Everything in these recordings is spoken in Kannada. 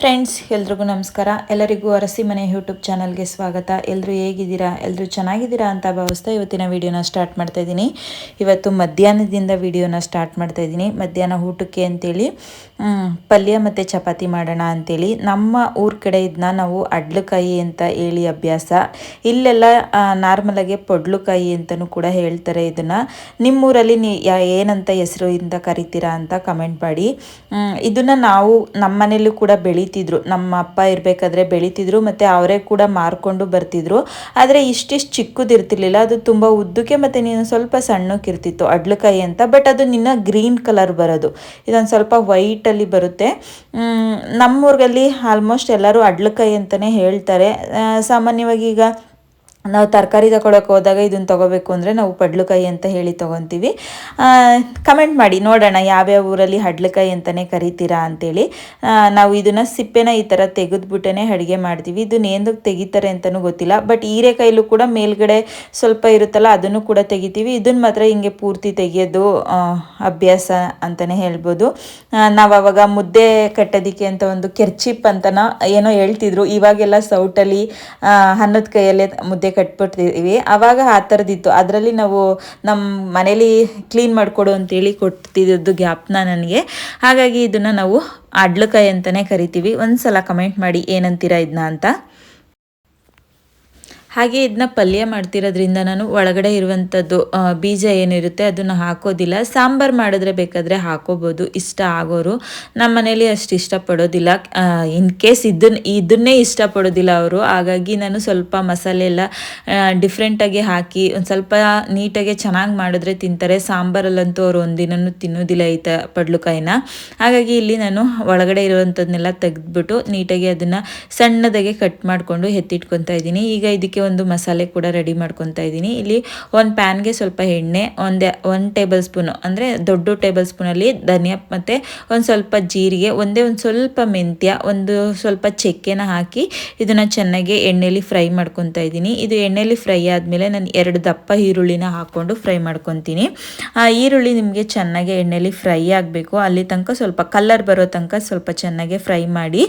ಫ್ರೆಂಡ್ಸ್ ಎಲ್ರಿಗೂ ನಮಸ್ಕಾರ. ಎಲ್ಲರಿಗೂ ಅರಸಿ ಮನೆ ಯೂಟ್ಯೂಬ್ ಚಾನಲ್ಗೆ ಸ್ವಾಗತ. ಎಲ್ಲರೂ ಹೇಗಿದ್ದೀರಾ? ಎಲ್ಲರೂ ಚೆನ್ನಾಗಿದ್ದೀರಾ ಅಂತ ಭಾವಿಸ್ತಾ ಇವತ್ತಿನ ವೀಡಿಯೋನ ಸ್ಟಾರ್ಟ್ ಮಾಡ್ತಾ ಇದ್ದೀನಿ. ಇವತ್ತು ಮಧ್ಯಾಹ್ನದಿಂದ ವೀಡಿಯೋನ ಸ್ಟಾರ್ಟ್ ಮಾಡ್ತಾ ಇದ್ದೀನಿ. ಮಧ್ಯಾಹ್ನ ಊಟಕ್ಕೆ ಅಂತೇಳಿ ಪಲ್ಯ ಮತ್ತು ಚಪಾತಿ ಮಾಡೋಣ ಅಂತೇಳಿ. ನಮ್ಮ ಊರ ಕಡೆ ಇದನ್ನ ನಾವು ಅಡ್ಲಕಾಯಿ ಅಂತ ಹೇಳಿ ಅಭ್ಯಾಸ. ಇಲ್ಲೆಲ್ಲ ನಾರ್ಮಲಾಗಿ ಪೊಡ್ಲುಕಾಯಿ ಅಂತಲೂ ಕೂಡ ಹೇಳ್ತಾರೆ ಇದನ್ನು. ನಿಮ್ಮೂರಲ್ಲಿ ನೀ ಏನಂತ ಹೆಸರು ಇಂದ ಕರಿತೀರಾ ಅಂತ ಕಮೆಂಟ್ ಮಾಡಿ. ಇದನ್ನು ನಾವು ನಮ್ಮ ಮನೇಲೂ ಕೂಡ ಬೆಳೀತಿದ್ರು. ನಮ್ಮ ಅಪ್ಪ ಇರಬೇಕಾದ್ರೆ ಬೆಳೀತಿದ್ರು, ಮತ್ತು ಅವರೇ ಕೂಡ ಮಾರ್ಕೊಂಡು ಬರ್ತಿದ್ರು. ಆದರೆ ಇಷ್ಟಿಷ್ಟು ಚಿಕ್ಕದಿರ್ತಿರ್ಲಿಲ್ಲ. ಅದು ತುಂಬ ಉದ್ದಕ್ಕೆ ಮತ್ತು ನೀನು ಸ್ವಲ್ಪ ಸಣ್ಣಕ್ಕಿರ್ತಿತ್ತು ಅಡ್ಲಕಾಯಿ ಅಂತ. ಬಟ್ ಅದು ನಿನ್ನ ಗ್ರೀನ್ ಕಲರ್ ಬರೋದು. ಇದೊಂದು ಸ್ವಲ್ಪ ವೈಟಲ್ಲಿ ಬರುತ್ತೆ. ನಮ್ಮೂರಲ್ಲಿ ಆಲ್ಮೋಸ್ಟ್ ಎಲ್ಲರೂ ಅಡ್ಲಕಾಯಿ ಅಂತಲೇ ಹೇಳ್ತಾರೆ. ಸಾಮಾನ್ಯವಾಗಿ ಈಗ ನಾವು ತರಕಾರಿ ತಗೊಳಕ್ಕೆ ಹೋದಾಗ ಇದನ್ನು ತೊಗೋಬೇಕು ಅಂದರೆ ನಾವು ಪಡ್ಲುಕಾಯಿ ಅಂತ ಹೇಳಿ ತೊಗೊತೀವಿ. ಕಮೆಂಟ್ ಮಾಡಿ ನೋಡೋಣ ಯಾವ್ಯಾವ ಊರಲ್ಲಿ ಹಡ್ಲಕಾಯಿ ಅಂತಲೇ ಕರಿತೀರಾ ಅಂತೇಳಿ. ಆ, ನಾವು ಇದನ್ನು ಸಿಪ್ಪೆನ ಈ ಥರ ತೆಗೆದ್ಬಿಟ್ಟೇ ಅಡುಗೆ ಮಾಡ್ತೀವಿ. ಇದನ್ನ ಏನಕ್ಕೆ ತೆಗಿತಾರೆ ಅಂತಲೂ ಗೊತ್ತಿಲ್ಲ. ಬಟ್ ಹೀರೆಕಾಯಿಲೂ ಕೂಡ ಮೇಲ್ಗಡೆ ಸ್ವಲ್ಪ ಇರುತ್ತಲ್ಲ ಅದನ್ನು ಕೂಡ ತೆಗಿತೀವಿ. ಇದನ್ನು ಮಾತ್ರ ಹಿಂಗೆ ಪೂರ್ತಿ ತೆಗೆಯೋದು ಅಭ್ಯಾಸ ಅಂತಲೇ ಹೇಳ್ಬೋದು. ನಾವು ಅವಾಗ ಮುದ್ದೆ ಕಟ್ಟೋದಕ್ಕೆ ಅಂತ ಒಂದು ಕೆರ್ಚಿಪ್ ಅಂತನ ಏನೋ ಹೇಳ್ತಿದ್ರು. ಇವಾಗೆಲ್ಲ ಸೌಟಲ್ಲಿ ಅನ್ನದ ಕೈಯಲ್ಲೇ ಮುದ್ದೆ ಕಟ್ಬಿಡ್ತೀವಿ ಆವಾಗ ಆ ಥರದಿತ್ತು ಅದರಲ್ಲಿ ನಾವು ನಮ್ಮ ಮನೇಲಿ ಕ್ಲೀನ್ ಮಾಡಿಕೊಡು ಅಂತೇಳಿ ಕೊಡ್ತಿದ್ದು ಗ್ಯಾಪ್ನ ನನಗೆ. ಹಾಗಾಗಿ ಇದನ್ನು ನಾವು ಅಡ್ಲಕಾಯಿ ಅಂತಲೇ ಕರಿತೀವಿ. ಒಂದು ಸಲ ಕಮೆಂಟ್ ಮಾಡಿ ಏನಂತೀರಾ ಇದನ್ನ ಅಂತ. ಹಾಗೆ ಇದನ್ನ ಪಲ್ಯ ಮಾಡ್ತಿರೋದ್ರಿಂದ ನಾನು ಒಳಗಡೆ ಇರುವಂಥದ್ದು ಬೀಜ ಏನಿರುತ್ತೆ ಅದನ್ನು ಹಾಕೋದಿಲ್ಲ. ಸಾಂಬಾರು ಮಾಡಿದ್ರೆ ಬೇಕಾದರೆ ಹಾಕೋಬೋದು. ಇಷ್ಟ ಆಗೋರು. ನಮ್ಮ ಮನೇಲಿ ಅಷ್ಟು ಇಷ್ಟಪಡೋದಿಲ್ಲ. ಇನ್ ಕೇಸ್ ಇದನ್ನ ಇದನ್ನೇ ಇಷ್ಟಪಡೋದಿಲ್ಲ ಅವರು. ಹಾಗಾಗಿ ನಾನು ಸ್ವಲ್ಪ ಮಸಾಲೆ ಎಲ್ಲ ಡಿಫ್ರೆಂಟಾಗಿ ಹಾಕಿ ಒಂದು ಸ್ವಲ್ಪ ನೀಟಾಗಿ ಚೆನ್ನಾಗಿ ಮಾಡಿದ್ರೆ ತಿಂತಾರೆ. ಸಾಂಬಾರಲ್ಲಂತೂ ಅವರು ಒಂದಿನೂ ತಿನ್ನೋದಿಲ್ಲ ಈ ತ, ಪಡ್ಲುಕಾಯಿನ. ಹಾಗಾಗಿ ಇಲ್ಲಿ ನಾನು ಒಳಗಡೆ ಇರುವಂಥದ್ದನ್ನೆಲ್ಲ ತೆಗೆದ್ಬಿಟ್ಟು ನೀಟಾಗಿ ಅದನ್ನು ಸಣ್ಣದಾಗೆ ಕಟ್ ಮಾಡಿಕೊಂಡು ಎತ್ತಿಟ್ಕೊತಾ ಇದ್ದೀನಿ. ಈಗ ಇದಕ್ಕೆ ಒಂದು ಮಸಾಲೆ ಕೂಡ ರೆಡಿ ಮಾಡ್ಕೊತಾ ಇದ್ದೀನಿ. ಇಲ್ಲಿ ಒಂದು ಪ್ಯಾನ್ಗೆ ಸ್ವಲ್ಪ ಎಣ್ಣೆ, ಒಂದೇ ಒಂದು ಟೇಬಲ್ ಸ್ಪೂನು ಅಂದರೆ ದೊಡ್ಡ ಟೇಬಲ್ ಸ್ಪೂನಲ್ಲಿ ಧನಿಯಾ ಮತ್ತು ಒಂದು ಸ್ವಲ್ಪ ಜೀರಿಗೆ, ಒಂದೇ ಒಂದು ಸ್ವಲ್ಪ ಮೆಂತ್ಯ, ಒಂದು ಸ್ವಲ್ಪ ಚಕ್ಕೆನ ಹಾಕಿ ಇದನ್ನು ಚೆನ್ನಾಗಿ ಎಣ್ಣೆಯಲ್ಲಿ ಫ್ರೈ ಮಾಡ್ಕೊತಾ ಇದ್ದೀನಿ. ಇದು ಎಣ್ಣೆಲಿ ಫ್ರೈ ಆದಮೇಲೆ ನಾನು ಎರಡು ದಪ್ಪ ಈರುಳ್ಳಿನ ಹಾಕ್ಕೊಂಡು ಫ್ರೈ ಮಾಡ್ಕೊತೀನಿ. ಆ ಈರುಳ್ಳಿ ನಿಮಗೆ ಚೆನ್ನಾಗಿ ಎಣ್ಣೆಯಲ್ಲಿ ಫ್ರೈ ಆಗಬೇಕು. ಅಲ್ಲಿ ತನಕ ಸ್ವಲ್ಪ ಕಲ್ಲರ್ ಬರೋ ತನಕ ಸ್ವಲ್ಪ ಚೆನ್ನಾಗಿ ಫ್ರೈ ಮಾಡಿ,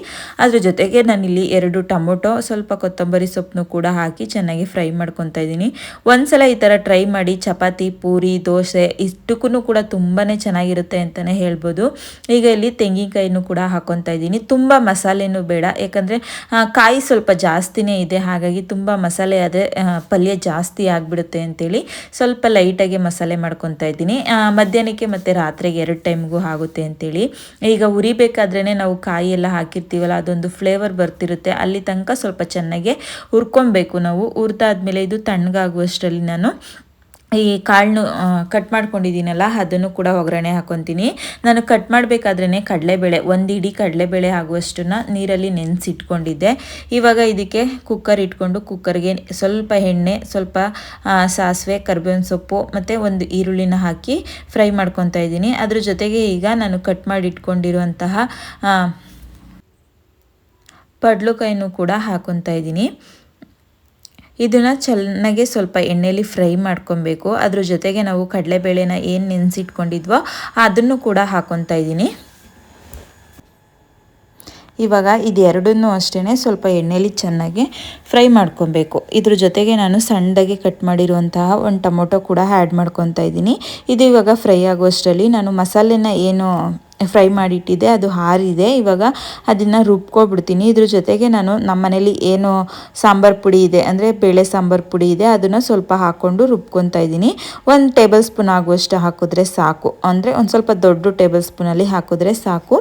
ಅದ್ರ ಜೊತೆಗೆ ನಾನಿಲ್ಲಿ ಎರಡು ಟೊಮೊಟೊ, ಸ್ವಲ್ಪ ಕೊತ್ತಂಬರಿ ಸೊಪ್ಪನ್ನು ಕೂಡ ಹಾಕಿ ಚೆನ್ನಾಗಿ ಫ್ರೈ ಮಾಡ್ಕೊತಾ ಇದ್ದೀನಿ. ಒಂದ್ಸಲ ಈ ಥರ ಟ್ರೈ ಮಾಡಿ, ಚಪಾತಿ, ಪೂರಿ, ದೋಸೆ ಇಷ್ಟಕ್ಕೂ ಕೂಡ ತುಂಬಾ ಚೆನ್ನಾಗಿರುತ್ತೆ ಅಂತಲೇ ಹೇಳ್ಬೋದು. ಈಗ ಇಲ್ಲಿ ತೆಂಗಿನಕಾಯಿನೂ ಕೂಡ ಹಾಕೊತಾ ಇದ್ದೀನಿ. ತುಂಬ ಮಸಾಲೆನೂ ಬೇಡ, ಯಾಕಂದರೆ ಕಾಯಿ ಸ್ವಲ್ಪ ಜಾಸ್ತಿನೇ ಇದೆ, ಹಾಗಾಗಿ ತುಂಬ ಮಸಾಲೆ ಅದೇ ಪಲ್ಯ ಜಾಸ್ತಿ ಆಗಿಬಿಡುತ್ತೆ ಅಂತೇಳಿ ಸ್ವಲ್ಪ ಲೈಟಾಗಿ ಮಸಾಲೆ ಮಾಡ್ಕೊತಾ ಇದ್ದೀನಿ. ಮಧ್ಯಾಹ್ನಕ್ಕೆ ಮತ್ತು ರಾತ್ರಿಗೆ ಎರಡು ಟೈಮ್ಗೂ ಆಗುತ್ತೆ ಅಂತೇಳಿ. ಈಗ ಹುರಿಬೇಕಾದ್ರೇ ನಾವು ಕಾಯಿ ಎಲ್ಲ ಹಾಕಿರ್ತೀವಲ್ಲ, ಅದೊಂದು ಫ್ಲೇವರ್ ಬರ್ತಿರುತ್ತೆ. ಅಲ್ಲಿ ತನಕ ಸ್ವಲ್ಪ ಚೆನ್ನಾಗಿ ಹುರ್ಕೊಬೇಕು ಹುರಿದಾದ್ಮೇಲೆ ಇದು ತಣ್ಣಗಾಗುವಷ್ಟರಲ್ಲಿ ನಾನು ಈ ಕಾಳನ್ನು ಕಟ್ ಮಾಡ್ಕೊಂಡಿದ್ದೀನಲ್ಲ, ಅದನ್ನು ಕೂಡ ಒಗ್ಗರಣೆ ಹಾಕೊತೀನಿ. ನಾನು ಕಟ್ ಮಾಡಬೇಕಾದ್ರೇ ಕಡಲೆಬೇಳೆ, ಒಂದು ಇಡೀ ಕಡಲೆಬೇಳೆ ಆಗುವಷ್ಟನ್ನು ನೀರಲ್ಲಿ ನೆನೆಸಿಟ್ಕೊಂಡಿದ್ದೆ. ಇವಾಗ ಇದಕ್ಕೆ ಕುಕ್ಕರ್ ಇಟ್ಕೊಂಡು ಕುಕ್ಕರ್ಗೆ ಸ್ವಲ್ಪ ಎಣ್ಣೆ, ಸ್ವಲ್ಪ ಸಾಸಿವೆ, ಕರ್ಬೇವಿನ ಸೊಪ್ಪು, ಮತ್ತು ಒಂದು ಈರುಳ್ಳಿನ ಹಾಕಿ ಫ್ರೈ ಮಾಡ್ಕೊತಾ ಇದ್ದೀನಿ. ಅದ್ರ ಜೊತೆಗೆ ಈಗ ನಾನು ಕಟ್ ಮಾಡಿ ಇಟ್ಕೊಂಡಿರುವಂತಹ ಪಡ್ಲುಕಾಯಿನೂ ಕೂಡ ಹಾಕೊತಾ ಇದ್ದೀನಿ. ಇದನ್ನು ಚೆನ್ನಾಗಿ ಸ್ವಲ್ಪ ಎಣ್ಣೆಯಲ್ಲಿ ಫ್ರೈ ಮಾಡ್ಕೊಬೇಕು. ಅದ್ರ ಜೊತೆಗೆ ನಾವು ಕಡಲೆಬೇಳೆನ ಏನು ನೆನೆಸಿಟ್ಕೊಂಡಿದ್ವೋ ಅದನ್ನು ಕೂಡ ಹಾಕೊತಾ ಇದ್ದೀನಿ. ಇವಾಗ ಇದೆರಡನ್ನೂ ಅಷ್ಟೇ ಸ್ವಲ್ಪ ಎಣ್ಣೆಯಲ್ಲಿ ಚೆನ್ನಾಗಿ ಫ್ರೈ ಮಾಡ್ಕೊಬೇಕು. ಇದ್ರ ಜೊತೆಗೆ ನಾನು ಸಣ್ಣದಾಗಿ ಕಟ್ ಮಾಡಿರುವಂತಹ ಒಂದು ಟೊಮೊಟೊ ಕೂಡ ಆ್ಯಡ್ ಮಾಡ್ಕೊತಾ ಇದ್ದೀನಿ. ಇದು ಇವಾಗ ಫ್ರೈ ಆಗುವಷ್ಟರಲ್ಲಿ ನಾನು ಮಸಾಲೆನ ಏನು ಫ್ರೈ ಮಾಡಿಟ್ಟಿದ್ದೆ, ಅದು ಹಾರಿದೆ. ಇವಾಗ ಅದನ್ನು ರುಬ್ಕೊಬಿಡ್ತೀನಿ. ಇದ್ರ ಜೊತೆಗೆ ನಾನು ನಮ್ಮ ಮನೇಲಿ ಏನು ಸಾಂಬಾರು ಪುಡಿ ಇದೆ, ಅಂದರೆ ಬೇಳೆ ಸಾಂಬಾರು ಪುಡಿ ಇದೆ, ಅದನ್ನು ಸ್ವಲ್ಪ ಹಾಕ್ಕೊಂಡು ರುಬ್ಕೊತಾ ಇದ್ದೀನಿ. ಒಂದು ಟೇಬಲ್ ಸ್ಪೂನ್ ಆಗುವಷ್ಟು ಹಾಕಿದ್ರೆ ಸಾಕು. ಅಂದರೆ ಒಂದು ಸ್ವಲ್ಪ ದೊಡ್ಡ ಟೇಬಲ್ ಸ್ಪೂನಲ್ಲಿ ಹಾಕಿದ್ರೆ ಸಾಕು.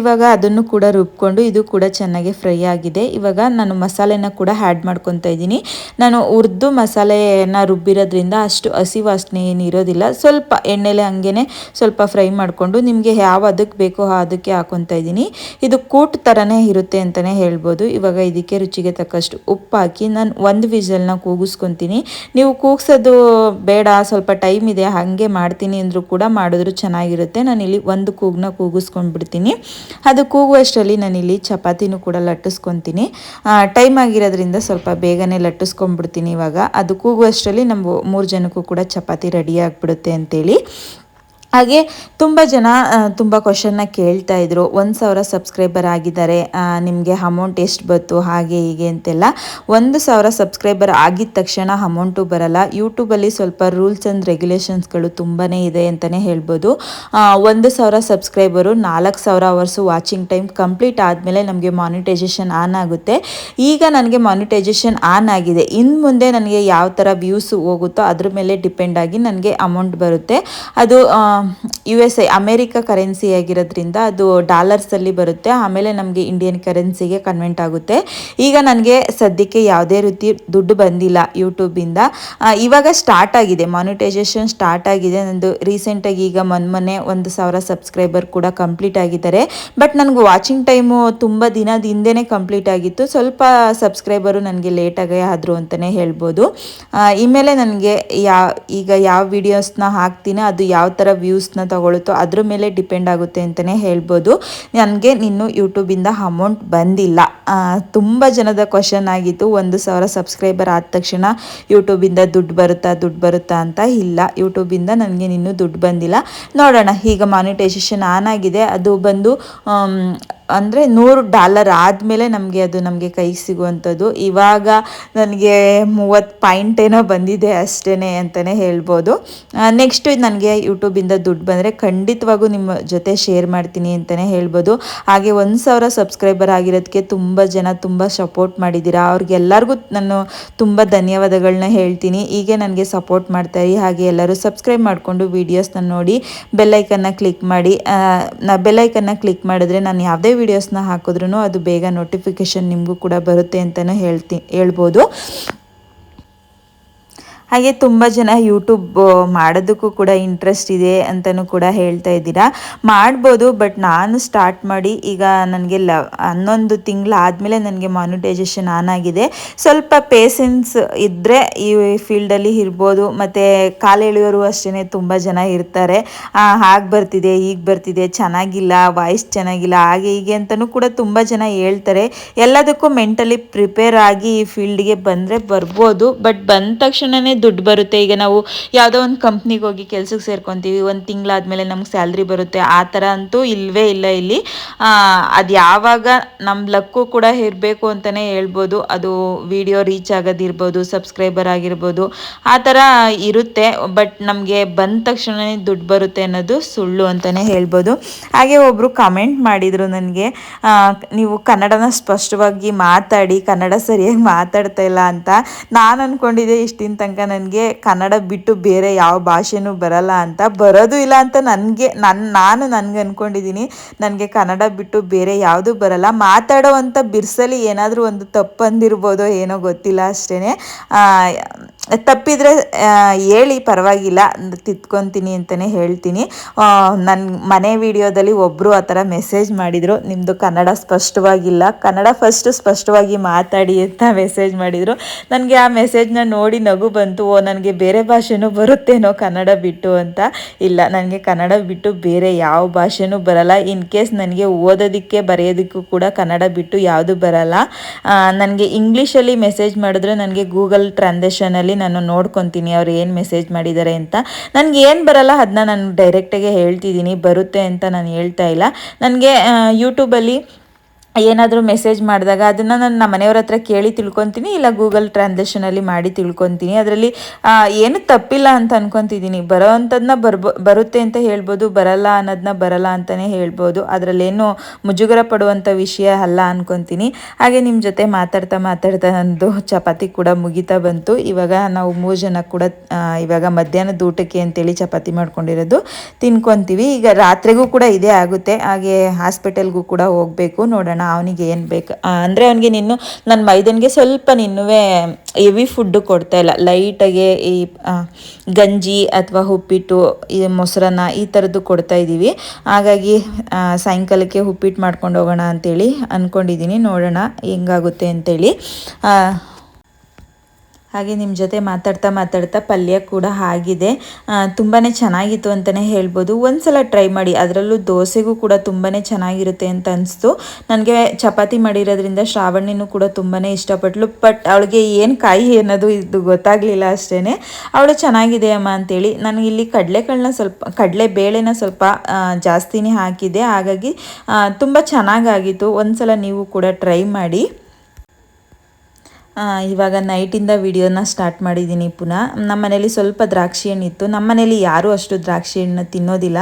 ಇವಾಗ ಅದನ್ನು ಕೂಡ ರುಬ್ಕೊಂಡು ಇದು ಕೂಡ ಚೆನ್ನಾಗಿ ಫ್ರೈ ಆಗಿದೆ. ಇವಾಗ ನಾನು ಮಸಾಲೆನ ಕೂಡ ಆ್ಯಡ್ ಮಾಡ್ಕೊತಾ ಇದ್ದೀನಿ. ನಾನು ಉರ್ದು ಮಸಾಲೆನ ರುಬ್ಬಿರೋದ್ರಿಂದ ಅಷ್ಟು ಹಸಿ ವಾಸನೆ ಏನಿರೋದಿಲ್ಲ. ಸ್ವಲ್ಪ ಎಣ್ಣೆಲೆ ಹಂಗೆ ಸ್ವಲ್ಪ ಫ್ರೈ ಮಾಡಿಕೊಂಡು ನಿಮಗೆ ಯಾವ ಅದಕ್ಕೆ ಬೇಕೋ ಅದಕ್ಕೆ ಹಾಕೊತಾ ಇದ್ದೀನಿ. ಇದು ಕೂಟ್ ಥರನೇ ಇರುತ್ತೆ ಅಂತಲೇ ಹೇಳ್ಬೋದು. ಇವಾಗ ಇದಕ್ಕೆ ರುಚಿಗೆ ತಕ್ಕಷ್ಟು ಉಪ್ಪು ಹಾಕಿ ನಾನು ಒಂದು ವಿಜಲ್ನ ಕೂಗಿಸ್ಕೊತೀನಿ. ನೀವು ಕೂಗ್ಸೋದು ಬೇಡ, ಸ್ವಲ್ಪ ಟೈಮ್ ಇದೆ, ಹಾಗೆ ಮಾಡ್ತೀನಿ ಅಂದರೂ ಕೂಡ ಮಾಡಿದ್ರು ಚೆನ್ನಾಗಿರುತ್ತೆ. ನಾನಿಲ್ಲಿ ಒಂದು ಕೂಗ್ನ ಕೂಗಿಸ್ಕೊಂಡ್ಬಿಡ್ತೀನಿ. ಅದು ಕೂಗುವಷ್ಟರಲ್ಲಿ ನಾನಿಲ್ಲಿ ಚಪಾತಿನೂ ಕೂಡ ಲಟ್ಟಿಸ್ಕೊತೀನಿ. ಟೈಮ್ ಆಗಿರೋದ್ರಿಂದ ಸ್ವಲ್ಪ ಬೇಗನೆ ಲಟ್ಟಿಸ್ಕೊಂಡ್ಬಿಡ್ತೀನಿ ಇವಾಗ. ಅದು ಕೂಗುವಷ್ಟರಲ್ಲಿ ನಮ್ಮ ಮೂರು ಜನಕ್ಕೂ ಕೂಡ ಚಪಾತಿ ರೆಡಿ ಆಗಿಬಿಡುತ್ತೆ ಅಂತೇಳಿ. ಹಾಗೆ ತುಂಬ ಜನ ತುಂಬ ಕ್ವಶನ್ನ ಕೇಳ್ತಾ ಇದ್ರು. ಒಂದು ಸಾವಿರ ಸಬ್ಸ್ಕ್ರೈಬರ್ ಆಗಿದ್ದಾರೆ. ನಿಮಗೆ ಅಮೌಂಟ್ ಎಷ್ಟು ಬಂತು, ಹಾಗೆ, ಹೀಗೆ ಅಂತೆಲ್ಲ. ಒಂದು ಸಾವಿರ ಸಬ್ಸ್ಕ್ರೈಬರ್ ಆಗಿದ ತಕ್ಷಣ ಅಮೌಂಟು ಬರಲ್ಲ. ಯೂಟ್ಯೂಬಲ್ಲಿ ಸ್ವಲ್ಪ ರೂಲ್ಸ್ ಆ್ಯಂಡ್ ರೆಗ್ಯುಲೇಷನ್ಸ್ಗಳು ತುಂಬಾ ಇದೆ ಅಂತಲೇ ಹೇಳ್ಬೋದು. ಒಂದು ಸಾವಿರ ಸಬ್ಸ್ಕ್ರೈಬರು ನಾಲ್ಕು ಸಾವಿರ ಅವರ್ಸು ವಾಚಿಂಗ್ ಟೈಮ್ ಕಂಪ್ಲೀಟ್ ಆದಮೇಲೆ ನಮಗೆ ಮಾನಿಟೈಸೇಷನ್ ಆನ್ ಆಗುತ್ತೆ. ಈಗ ನನಗೆ ಮಾನಿಟೈಸೇಷನ್ ಆನ್ ಆಗಿದೆ. ಇನ್ನು ಮುಂದೆ ನನಗೆ ಯಾವ ಥರ ವ್ಯೂಸ್ ಹೋಗುತ್ತೋ ಅದ್ರ ಮೇಲೆ ಡಿಪೆಂಡ್ ಆಗಿ ನನಗೆ ಅಮೌಂಟ್ ಬರುತ್ತೆ. ಅದು U S I America currency ಆಗಿರೋದ್ರಿಂದ ಅದು ಡಾಲರ್ಸಲ್ಲಿ ಬರುತ್ತೆ. ಆಮೇಲೆ ನಮಗೆ ಇಂಡಿಯನ್ ಕರೆನ್ಸಿಗೆ ಕನ್ವೆಂಟ್ ಆಗುತ್ತೆ. ಈಗ ನನಗೆ ಸದ್ಯಕ್ಕೆ ಯಾವುದೇ ರೀತಿ ದುಡ್ಡು ಬಂದಿಲ್ಲ ಯೂಟ್ಯೂಬಿಂದ ಇವಾಗ ಸ್ಟಾರ್ಟ್ ಆಗಿದೆ. ಮಾನಿಟೈಸೇಷನ್ ಸ್ಟಾರ್ಟ್ ಆಗಿದೆ. ನಂದು ರೀಸೆಂಟಾಗಿ ಈಗ ಮೊನ್ನೆ ಒಂದು ಸಾವಿರ ಸಬ್ಸ್ಕ್ರೈಬರ್ ಕೂಡ ಕಂಪ್ಲೀಟ್ ಆಗಿದ್ದಾರೆ. ಬಟ್ ನನಗೆ ವಾಚಿಂಗ್ ಟೈಮು ತುಂಬ ದಿನದ ಹಿಂದೆನೇ ಕಂಪ್ಲೀಟ್ ಆಗಿತ್ತು. ಸ್ವಲ್ಪ ಸಬ್ಸ್ಕ್ರೈಬರು ನನಗೆ ಲೇಟಾಗೇ ಆದರು ಅಂತಲೇ ಹೇಳ್ಬೋದು. ಇಮೇಲೆ ನನಗೆ ಯಾವ ಈಗ ಯಾವ ವಿಡಿಯೋಸ್ನ ಹಾಕ್ತೀನಿ ಅದು ಯಾವ ಥರ ವ್ಯೂಸ್ನ ತಗೊಳುತ್ತೋ ಅದ್ರ ಮೇಲೆ ಡಿಪೆಂಡ್ ಆಗುತ್ತೆ ಅಂತಲೇ ಹೇಳ್ಬೋದು. ನನಗೆ ನಿನ್ನೂ ಯೂಟ್ಯೂಬಿಂದ ಅಮೌಂಟ್ ಬಂದಿಲ್ಲ. ತುಂಬ ಜನದ ಕ್ವಶನ್ ಆಗಿತ್ತು, ಒಂದು ಸಾವಿರ ಸಬ್ಸ್ಕ್ರೈಬರ್ ಆದ ತಕ್ಷಣ ಯೂಟ್ಯೂಬಿಂದ ದುಡ್ಡು ಬರುತ್ತಾ ದುಡ್ಡು ಬರುತ್ತಾ ಅಂತ ಇಲ್ಲ. ಯೂಟ್ಯೂಬಿಂದ ನನಗೆ ಇನ್ನೂ ದುಡ್ಡು ಬಂದಿಲ್ಲ. ನೋಡೋಣ, ಈಗ ಮಾನಿಟೈಸೇಷನ್ ಆನ್ ಆಗಿದೆ. ಅದು ಬಂದು ಅಂದರೆ ನೂರು ಡಾಲರ್ ಆದಮೇಲೆ ನಮಗೆ ಅದು ನಮಗೆ ಕೈ ಸಿಗುವಂಥದ್ದು. ಇವಾಗ ನನಗೆ ಮೂವತ್ತು ಪಾಯಿಂಟ್ ಏನೋ ಬಂದಿದೆ ಅಷ್ಟೇ ಅಂತಲೇ ಹೇಳ್ಬೋದು. ನೆಕ್ಸ್ಟು ನನಗೆ ಯೂಟ್ಯೂಬಿಂದ ದುಡ್ಡು ಬಂದರೆ ಖಂಡಿತವಾಗೂ ನಿಮ್ಮ ಜೊತೆ ಶೇರ್ ಮಾಡ್ತೀನಿ ಅಂತಲೇ ಹೇಳ್ಬೋದು. ಹಾಗೆ ಒಂದು ಸಾವಿರ ಸಬ್ಸ್ಕ್ರೈಬರ್ ಆಗಿರೋದಕ್ಕೆ ತುಂಬ ಜನ ತುಂಬ ಸಪೋರ್ಟ್ ಮಾಡಿದ್ದೀರಾ. ಅವ್ರಿಗೆಲ್ಲರಿಗೂ ನಾನು ತುಂಬ ಧನ್ಯವಾದಗಳನ್ನ ಹೇಳ್ತೀನಿ. ಹೀಗೆ ನನಗೆ ಸಪೋರ್ಟ್ ಮಾಡ್ತಾಯಿರಿ ಹಾಗೆ ಎಲ್ಲರೂ ಸಬ್ಸ್ಕ್ರೈಬ್ ಮಾಡಿಕೊಂಡು ವೀಡಿಯೋಸ್ನ ನೋಡಿ ಬೆಲ್ಲೈಕನ್ನ ಕ್ಲಿಕ್ ಮಾಡಿ. ಬೆಲ್ಲೈಕನ್ನ ಕ್ಲಿಕ್ ಮಾಡಿದ್ರೆ ನಾನು ಯಾವುದೇ ವೀಡಿಯೋಸ್ನ ಹಾಕಿದ್ರೂ ಅದು ಬೇಗ ನೋಟಿಫಿಕೇಶನ್ ನಿಮಗೂ ಕೂಡ ಬರುತ್ತೆ ಅಂತಲೂ ಹೇಳ್ತಿ ಹೇಳ್ಬೋದು. ಹಾಗೆ ತುಂಬ ಜನ ಯೂಟ್ಯೂಬ್ ಮಾಡೋದಕ್ಕೂ ಕೂಡ ಇಂಟ್ರೆಸ್ಟ್ ಇದೆ ಅಂತಲೂ ಕೂಡ ಹೇಳ್ತಾ ಇದ್ದೀರಾ. ಮಾಡ್ಬೋದು ಬಟ್ ನಾನು ಸ್ಟಾರ್ಟ್ ಮಾಡಿ ಈಗ ನನಗೆ ಲ, ಹನ್ನೊಂದು ತಿಂಗಳಾದಮೇಲೆ ನನಗೆ ಮಾನಿಟೈಸೇಷನ್ ಆನ್ ಆಗಿದೆ. ಸ್ವಲ್ಪ ಪೇಸೆನ್ಸ್ ಇದ್ದರೆ ಈ ಫೀಲ್ಡಲ್ಲಿ ಇರ್ಬೋದು, ಮತ್ತು ಕಾಲೆಳೆಯೋರು ಅಷ್ಟೇ ತುಂಬ ಜನ ಇರ್ತಾರೆ. ಹಾಗೆ ಬರ್ತಿದೆ ಈಗ ಬರ್ತಿದೆ, ಚೆನ್ನಾಗಿಲ್ಲ ವಾಯ್ಸ್ ಚೆನ್ನಾಗಿಲ್ಲ, ಹಾಗೆ ಹೀಗೆ ಅಂತಲೂ ಕೂಡ ತುಂಬ ಜನ ಹೇಳ್ತಾರೆ. ಎಲ್ಲದಕ್ಕೂ ಮೆಂಟಲಿ ಪ್ರಿಪೇರ್ ಆಗಿ ಈ ಫೀಲ್ಡ್ಗೆ ಬಂದರೆ ಬರ್ಬೋದು ಬಟ್ ಬಂದ ತಕ್ಷಣವೇ ದುಡ್ಡು ಬರುತ್ತೆ. ಈಗ ನಾವು ಯಾವುದೋ ಒಂದು ಕಂಪ್ನಿಗೆ ಹೋಗಿ ಕೆಲಸಕ್ಕೆ ಸೇರ್ಕೊತೀವಿ, ಒಂದು ತಿಂಗಳಾದಮೇಲೆ ನಮ್ಗೆ ಸ್ಯಾಲ್ರಿ ಬರುತ್ತೆ. ಆ ಥರ ಅಂತೂ ಇಲ್ಲವೇ ಇಲ್ಲ ಇಲ್ಲಿ. ಅದು ಯಾವಾಗ ನಮ್ಮ ಲಕ್ಕು ಕೂಡ ಇರಬೇಕು ಅಂತಲೇ ಹೇಳ್ಬೋದು. ಅದು ವಿಡಿಯೋ ರೀಚ್ ಆಗೋದಿರ್ಬೋದು, ಸಬ್ಸ್ಕ್ರೈಬರ್ ಆಗಿರ್ಬೋದು, ಆ ಥರ ಇರುತ್ತೆ. ಬಟ್ ನಮಗೆ ಬಂದ ತಕ್ಷಣವೇ ದುಡ್ಡು ಬರುತ್ತೆ ಅನ್ನೋದು ಸುಳ್ಳು ಅಂತಲೇ ಹೇಳ್ಬೋದು. ಹಾಗೆ ಒಬ್ಬರು ಕಮೆಂಟ್ ಮಾಡಿದರು ನನಗೆ ನೀವು ಕನ್ನಡನ ಸ್ಪಷ್ಟವಾಗಿ ಮಾತಾಡಿ, ಕನ್ನಡ ಸರಿಯಾಗಿ ಮಾತಾಡ್ತಾ ಇಲ್ಲ ಅಂತ. ನಾನು ಅಂದ್ಕೊಂಡಿದ್ದೆ ಇಷ್ಟಿನ ತನಕ ನನಗೆ ಕನ್ನಡ ಬಿಟ್ಟು ಬೇರೆ ಯಾವ ಭಾಷೆನೂ ಬರಲ್ಲ ಅಂತ ಬರೋದು ಇಲ್ಲ ಅಂತ ನನಗೆ ನನ್ನ ನಾನು ನನಗೆ ಅಂದ್ಕೊಂಡಿದ್ದೀನಿ ನನಗೆ ಕನ್ನಡ ಬಿಟ್ಟು ಬೇರೆ ಯಾವುದೂ ಬರಲ್ಲ. ಮಾತಾಡೋ ಅಂಥ ಬಿರ್ಸಲಿ ಏನಾದರೂ ಒಂದು ತಪ್ಪಂದಿರ್ಬೋದೋ ಏನೋ ಗೊತ್ತಿಲ್ಲ ಅಷ್ಟೇ ತಪ್ಪಿದರೆ ಹೇಳಿ ಪರವಾಗಿಲ್ಲ, ತಿತ್ಕೊತೀನಿ ಅಂತಲೇ ಹೇಳ್ತೀನಿ. ನನ್ನ ಮನೆ ವಿಡಿಯೋದಲ್ಲಿ ಒಬ್ಬರು ಆ ಥರ ಮೆಸೇಜ್ ಮಾಡಿದರು. ನಿಮ್ಮದು ಕನ್ನಡ ಸ್ಪಷ್ಟವಾಗಿಲ್ಲ. ಕನ್ನಡ ಫಸ್ಟು ಸ್ಪಷ್ಟವಾಗಿ ಮಾತಾಡಿ ಅಂತ ಮೆಸೇಜ್ ಮಾಡಿದರು. ನನಗೆ ಆ ಮೆಸೇಜ್ನ ನೋಡಿ ನಗು ಬಂತು. ಓ, ನನಗೆ ಬೇರೆ ಭಾಷೆನೂ ಬರುತ್ತೇನೋ ಕನ್ನಡ ಬಿಟ್ಟು ಅಂತ. ಇಲ್ಲ, ನನಗೆ ಕನ್ನಡ ಬಿಟ್ಟು ಬೇರೆ ಯಾವ ಭಾಷೆನೂ ಬರಲ್ಲ. ಇನ್ ಕೇಸ್ ನನಗೆ ಓದೋದಕ್ಕೆ, ಬರೆಯೋದಕ್ಕೂ ಕೂಡ ಕನ್ನಡ ಬಿಟ್ಟು ಯಾವುದು ಬರಲ್ಲ. ನನಗೆ ಇಂಗ್ಲೀಷಲ್ಲಿ ಮೆಸೇಜ್ ಮಾಡಿದ್ರೆ ನನಗೆ ಗೂಗಲ್ ಟ್ರಾನ್ಸ್ಲೇಷನಲ್ಲಿ ನಾನು ನೋಡ್ಕೊತೀನಿ, ಅವ್ರು ಏನು ಮೆಸೇಜ್ ಮಾಡಿದ್ದಾರೆ ಅಂತ. ನನಗೆ ಏನು ಬರಲ್ಲ ಅದನ್ನ ನಾನು ಡೈರೆಕ್ಟಾಗೆ ಹೇಳ್ತಿದ್ದೀನಿ, ಬರುತ್ತೆ ಅಂತ ನಾನು ಹೇಳ್ತಾ ಇಲ್ಲ. ನನಗೆ ಯೂಟ್ಯೂಬಲ್ಲಿ ಏನಾದರೂ ಮೆಸೇಜ್ ಮಾಡಿದಾಗ ಅದನ್ನು ನಾನು ನಮ್ಮ ಮನೆಯವ್ರ ಹತ್ರ ಕೇಳಿ ತಿಳ್ಕೊತೀನಿ, ಇಲ್ಲ ಗೂಗಲ್ ಟ್ರಾನ್ಸ್ಲೇಷನಲ್ಲಿ ಮಾಡಿ ತಿಳ್ಕೊತೀನಿ. ಅದರಲ್ಲಿ ಏನು ತಪ್ಪಿಲ್ಲ ಅಂತ ಅನ್ಕೊತಿದ್ದೀನಿ. ಬರೋ ಅಂಥದ್ನ ಬರ್ಬೋ, ಬರುತ್ತೆ ಅಂತ ಹೇಳ್ಬೋದು, ಬರಲ್ಲ ಅನ್ನೋದನ್ನ ಬರಲ್ಲ ಅಂತಲೇ ಹೇಳ್ಬೋದು. ಅದರಲ್ಲೇನು ಮುಜುಗರ ಪಡುವಂಥ ವಿಷಯ ಅಲ್ಲ ಅನ್ಕೊತೀನಿ. ಹಾಗೆ ನಿಮ್ಮ ಜೊತೆ ಮಾತಾಡ್ತಾ ಮಾತಾಡ್ತಾ ನಂದು ಚಪಾತಿ ಕೂಡ ಮುಗಿತಾ ಬಂತು. ಇವಾಗ ನಾವು ಮೂರು ಜನ ಕೂಡ ಇವಾಗ ಮಧ್ಯಾಹ್ನದ ಊಟಕ್ಕೆ ಅಂತೇಳಿ ಚಪಾತಿ ಮಾಡ್ಕೊಂಡಿರೋದು. ತಿನ್ಕೊತೀವಿ. ಈಗ ರಾತ್ರಿಗೂ ಕೂಡ ಇದೇ ಆಗುತ್ತೆ. ಹಾಗೆ ಹಾಸ್ಪಿಟಲ್ಗೂ ಕೂಡ ಹೋಗಬೇಕು. ನೋಡೋಣ ಅವನಿಗೆ ಏನು ಬೇಕು? ಅಂದರೆ ಅವನಿಗೆ ನೀನು ನನ್ನ ಮೈದನಿಗೆ ಸ್ವಲ್ಪ ನಿನ್ನೂ ಹೆವಿ ಫುಡ್ಡು ಕೊಡ್ತಾ ಇಲ್ಲ. ಲೈಟಾಗೆ ಈ ಗಂಜಿ ಅಥವಾ ಉಪ್ಪಿಟ್ಟು, ಈ ಮೊಸರನ್ನ ಈ ಥರದ್ದು ಕೊಡ್ತಾ ಇದ್ದೀವಿ. ಹಾಗಾಗಿ ಸಾಯಂಕಾಲಕ್ಕೆ ಉಪ್ಪಿಟ್ಟು ಮಾಡ್ಕೊಂಡು ಹೋಗೋಣ ಅಂತೇಳಿ ಅಂದ್ಕೊಂಡಿದ್ದೀನಿ ನೋಡೋಣ ಹೆಂಗಾಗುತ್ತೆ ಅಂತೇಳಿ. ಹಾಗೆ ನಿಮ್ಮ ಜೊತೆ ಮಾತಾಡ್ತಾ ಮಾತಾಡ್ತಾ ಪಲ್ಯ ಕೂಡ ಆಗಿದೆ. ತುಂಬಾ ಚೆನ್ನಾಗಿತ್ತು ಅಂತಲೇ ಹೇಳ್ಬೋದು. ಒಂದ್ಸಲ ಟ್ರೈ ಮಾಡಿ, ಅದರಲ್ಲೂ ದೋಸೆಗೂ ಕೂಡ ತುಂಬಾ ಚೆನ್ನಾಗಿರುತ್ತೆ ಅಂತ ಅನಿಸ್ತು. ನನಗೆ ಚಪಾತಿ ಮಾಡಿರೋದ್ರಿಂದ ಶ್ರಾವಣಿನೂ ಕೂಡ ತುಂಬಾ ಇಷ್ಟಪಟ್ಲು. ಬಟ್ ಅವಳಿಗೆ ಏನು ಕಾಯಿ ಅನ್ನೋದು ಇದು ಗೊತ್ತಾಗಲಿಲ್ಲ ಅಷ್ಟೇ ಅವಳು ಚೆನ್ನಾಗಿದೆ ಅಮ್ಮ ಅಂತೇಳಿ. ನನಗೆ ಇಲ್ಲಿ ಕಡಲೆಗಳನ್ನ ಸ್ವಲ್ಪ, ಕಡಲೆ ಬೇಳೆನ ಸ್ವಲ್ಪ ಜಾಸ್ತಿನೇ ಹಾಕಿದೆ ಹಾಗಾಗಿ ತುಂಬ ಚೆನ್ನಾಗಾಗಿತ್ತು. ಒಂದ್ಸಲ ನೀವು ಕೂಡ ಟ್ರೈ ಮಾಡಿ. ಇವಾಗ ನೈಟಿಂದ ವಿಡಿಯೋನ ಸ್ಟಾರ್ಟ್ ಮಾಡಿದ್ದೀನಿ ಪುನಃ. ನಮ್ಮ ಮನೇಲಿ ಸ್ವಲ್ಪ ದ್ರಾಕ್ಷಿ ಹಣ್ಣಿತ್ತು ನಮ್ಮ ಮನೇಲಿ ಯಾರೂ ಅಷ್ಟು ದ್ರಾಕ್ಷಿ ಹಣ್ಣು ತಿನ್ನೋದಿಲ್ಲ.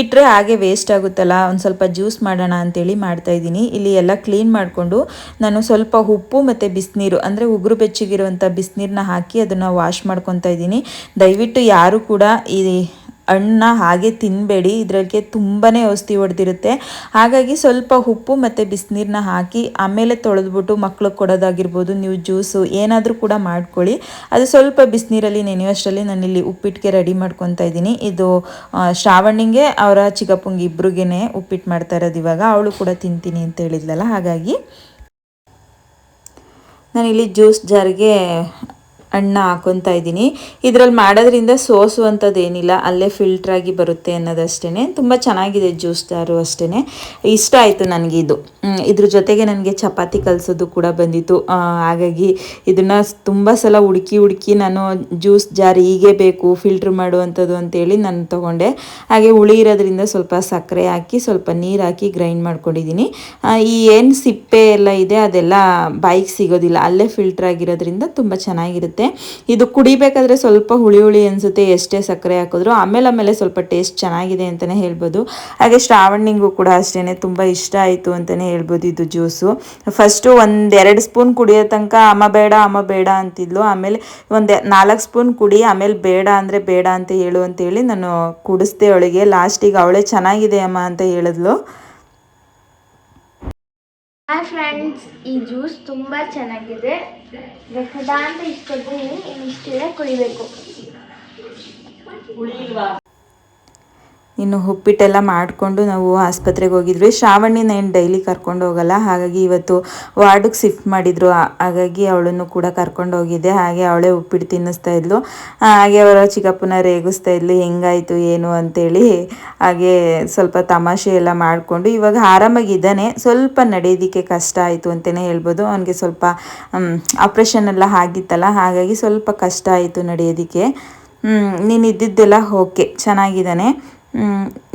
ಇಟ್ಟರೆ ಹಾಗೆ ವೇಸ್ಟ್ ಆಗುತ್ತಲ್ಲ, ಒಂದು ಸ್ವಲ್ಪ ಜ್ಯೂಸ್ ಮಾಡೋಣ ಅಂತೇಳಿ ಮಾಡ್ತಾಯಿದ್ದೀನಿ ಇಲ್ಲಿ ಎಲ್ಲ ಕ್ಲೀನ್ ಮಾಡಿಕೊಂಡು ನಾನು ಸ್ವಲ್ಪ ಉಪ್ಪು ಮತ್ತು ಬಿಸಿನೀರು, ಅಂದರೆ ಉಗುರು ಬೆಚ್ಚಗಿರುವಂಥ ಬಿಸಿನೀರನ್ನ ಹಾಕಿ ಅದನ್ನು ವಾಶ್ ಮಾಡ್ಕೊತಾ ಇದ್ದೀನಿ. ದಯವಿಟ್ಟು ಯಾರು ಕೂಡ ಈ ಹಣ್ಣನ್ನ ಹಾಗೆ ತಿನ್ನಬೇಡಿ ಇದರಲ್ಲಿ ತುಂಬಾ ಔಷಧಿ ಹೊಡೆದಿರುತ್ತೆ. ಹಾಗಾಗಿ ಸ್ವಲ್ಪ ಉಪ್ಪು ಮತ್ತು ಬಿಸಿನೀರನ್ನ ಹಾಕಿ ಆಮೇಲೆ ತೊಳೆದ್ಬಿಟ್ಟು ಮಕ್ಳಿಗೆ ಕೊಡೋದಾಗಿರ್ಬೋದು, ನೀವು ಜ್ಯೂಸು ಏನಾದರೂ ಕೂಡ ಮಾಡ್ಕೊಳ್ಳಿ. ಅದು ಸ್ವಲ್ಪ ಬಿಸಿನೀರಲ್ಲಿ, ನೆನೆಯುವಷ್ಟರಲ್ಲಿ ನಾನಿಲ್ಲಿ ಉಪ್ಪಿಟ್ಟಿಗೆ ರೆಡಿ ಮಾಡ್ಕೊತಾ ಇದ್ದೀನಿ. ಇದು ಶ್ರಾವಣಿಗೆ ಅವರ ಚಿಕ್ಕಪ್ಪಂಗೆ ಇಬ್ರಿಗೇ ಉಪ್ಪಿಟ್ಟು ಮಾಡ್ತಾ ಇರೋದು ಇವಾಗ. ಅವಳು ಕೂಡ ತಿಂತೀನಿ ಅಂತ ಹೇಳಿದ್ಲಲ್ಲ, ಹಾಗಾಗಿ ನಾನಿಲ್ಲಿ ಜ್ಯೂಸ್ ಜಾರಿಗೆ ಅಣ್ಣ ಹಾಕೊತಾ ಇದ್ದೀನಿ. ಇದರಲ್ಲಿ ಮಾಡೋದ್ರಿಂದ ಸೋಸುವಂಥದ್ದೇನಿಲ್ಲ, ಅಲ್ಲೇ ಫಿಲ್ಟ್ರಾಗಿ ಬರುತ್ತೆ ಅನ್ನೋದಷ್ಟೇ ತುಂಬ ಚೆನ್ನಾಗಿದೆ ಜ್ಯೂಸ್ ಜಾರು ಅಷ್ಟೇ ಇಷ್ಟ ಆಯಿತು ನನಗೆ ಇದು. ಇದ್ರ ಜೊತೆಗೆ ನನಗೆ ಚಪಾತಿ ಕಲಿಸೋದು ಕೂಡ ಬಂದಿತ್ತು. ಹಾಗಾಗಿ ಇದನ್ನು ತುಂಬ ಸಲ ಹುಡುಕಿ ಹುಡುಕಿ ನಾನು ಜ್ಯೂಸ್ ಜಾರ್ ಹೀಗೆ ಬೇಕು ಫಿಲ್ಟ್ರ್ ಮಾಡುವಂಥದ್ದು ಅಂತೇಳಿ ನಾನು ತೊಗೊಂಡೆ. ಹಾಗೆ ಹುಳಿ ಇರೋದ್ರಿಂದ ಸ್ವಲ್ಪ ಸಕ್ಕರೆ ಹಾಕಿ, ಸ್ವಲ್ಪ ನೀರು ಹಾಕಿ ಗ್ರೈಂಡ್ ಮಾಡ್ಕೊಂಡಿದ್ದೀನಿ. ಈ ಏನು ಸಿಪ್ಪೆ ಎಲ್ಲ ಇದೆ ಅದೆಲ್ಲ ಬಾಯಿಗೆ ಸಿಗೋದಿಲ್ಲ. ಅಲ್ಲೇ ಫಿಲ್ಟ್ರ್ ಆಗಿರೋದ್ರಿಂದ ತುಂಬ ಚೆನ್ನಾಗಿರುತ್ತೆ. ಇದು ಕುಡಿಬೇಕಾದ್ರೆ ಸ್ವಲ್ಪ ಹುಳಿ ಹುಳಿ ಅನಿಸುತ್ತೆ, ಎಷ್ಟೇ ಸಕ್ಕರೆ ಹಾಕಿದ್ರು. ಆಮೇಲೆ ಆಮೇಲೆ ಸ್ವಲ್ಪ ಟೇಸ್ಟ್ ಚೆನ್ನಾಗಿದೆ ಅಂತಲೇ ಹೇಳ್ಬೋದು. ಹಾಗೆ ಶ್ರಾವಣಿಗೂ ಕೂಡ ಅಷ್ಟೇ ತುಂಬ ಇಷ್ಟ ಆಯಿತು ಅಂತಲೇ ಹೇಳ್ಬೋದು ಇದು ಜ್ಯೂಸು. ಫಸ್ಟು ಒಂದೆರಡು ಸ್ಪೂನ್ ಕುಡಿಯೋ ತನಕ ಅಮ್ಮ ಬೇಡ ಅಮ್ಮ ಬೇಡ ಅಂತಿದ್ಲು. ಆಮೇಲೆ ಒಂದು ನಾಲ್ಕು ಸ್ಪೂನ್ ಕುಡಿ, ಆಮೇಲೆ ಬೇಡ ಅಂದರೆ ಬೇಡ ಅಂತ ಹೇಳು ಅಂತೇಳಿ ನಾನು ಕುಡಿಸ್ದೆ ಅವಳಿಗೆ. ಲಾಸ್ಟಿಗೆ ಅವಳೇ ಚೆನ್ನಾಗಿದೆ ಅಮ್ಮ ಅಂತ ಹೇಳಿದ್ಲು. ಹಾಯ್ ಫ್ರೆಂಡ್ಸ್ ಈ ಜ್ಯೂಸ್ ತುಂಬ ಚೆನ್ನಾಗಿದೆ. ಬೇಕಾದ ಅಂತ ಇಟ್ಕೊಳ್ತೀನಿ ಇನ್ನು ಇಷ್ಟಿದೆ ಕುಡಿಬೇಕು ಇನ್ನು ಉಪ್ಪಿಟ್ಟೆಲ್ಲ ಮಾಡಿಕೊಂಡು ನಾವು ಆಸ್ಪತ್ರೆಗೆ ಹೋಗಿದ್ವಿ. ಶ್ರಾವಣಿನ ಏನು ಡೈಲಿ ಕರ್ಕೊಂಡು ಹೋಗಲ್ಲ. ಹಾಗಾಗಿ ಇವತ್ತು ವಾರ್ಡಿಗೆ ಶಿಫ್ಟ್ ಮಾಡಿದ್ರು. ಹಾಗಾಗಿ ಅವಳನ್ನು ಕೂಡ ಕರ್ಕೊಂಡು ಹೋಗಿದ್ದೆ. ಹಾಗೆ ಅವಳೇ ಉಪ್ಪಿಟ್ಟು ತಿನ್ನಿಸ್ತಾ ಇದ್ಲು. ಹಾಗೆ ಅವರ ಚಿಕ್ಕಪ್ಪನ ರೇಗಿಸ್ತಾ ಇದ್ಲು. ಹೆಂಗಾಯಿತು, ಏನು ಅಂತೇಳಿ. ಹಾಗೆ ಸ್ವಲ್ಪ ತಮಾಷೆ ಎಲ್ಲ ಮಾಡಿಕೊಂಡು ಇವಾಗ ಆರಾಮಾಗಿದ್ದಾನೆ. ಸ್ವಲ್ಪ ನಡೆಯೋದಕ್ಕೆ ಕಷ್ಟ ಆಯಿತು ಅಂತಲೇ ಹೇಳ್ಬೋದು. ಅವನಿಗೆ ಸ್ವಲ್ಪ ಆಪ್ರೇಷನ್ ಎಲ್ಲ ಆಗಿತ್ತಲ್ಲ. ಹಾಗಾಗಿ ಸ್ವಲ್ಪ ಕಷ್ಟ ಆಯಿತು ನಡೆಯೋದಕ್ಕೆ. ನೀನು ಇದ್ದಿದ್ದೆಲ್ಲ ಓಕೆ. ಚೆನ್ನಾಗಿದ್ದಾನೆ.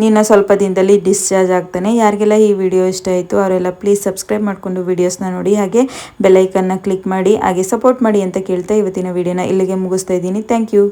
ನಿನ್ನ ಸ್ವಲ್ಪ ದಿನದಲ್ಲಿ ಡಿಸ್ಚಾರ್ಜ್ ಆಗ್ತಾನೆ. ಯಾರಿಗೆಲ್ಲ ಈ ವಿಡಿಯೋ ಇಷ್ಟ ಆಯಿತು, ಅವರೆಲ್ಲ ಪ್ಲೀಸ್ ಸಬ್ಸ್ಕ್ರೈಬ್ ಮಾಡಿಕೊಂಡು ವೀಡಿಯೋಸ್ನ ನೋಡಿ, ಹಾಗೆ ಬೆಲ್ಲೈಕನ್ನ ಕ್ಲಿಕ್ ಮಾಡಿ, ಹಾಗೆ ಸಪೋರ್ಟ್ ಮಾಡಿ ಅಂತ ಕೇಳ್ತಾ ಇವತ್ತಿನ ವಿಡಿಯೋನ ಇಲ್ಲಿಗೆ ಮುಗಿಸ್ತಾ ಇದ್ದೀನಿ. Thank you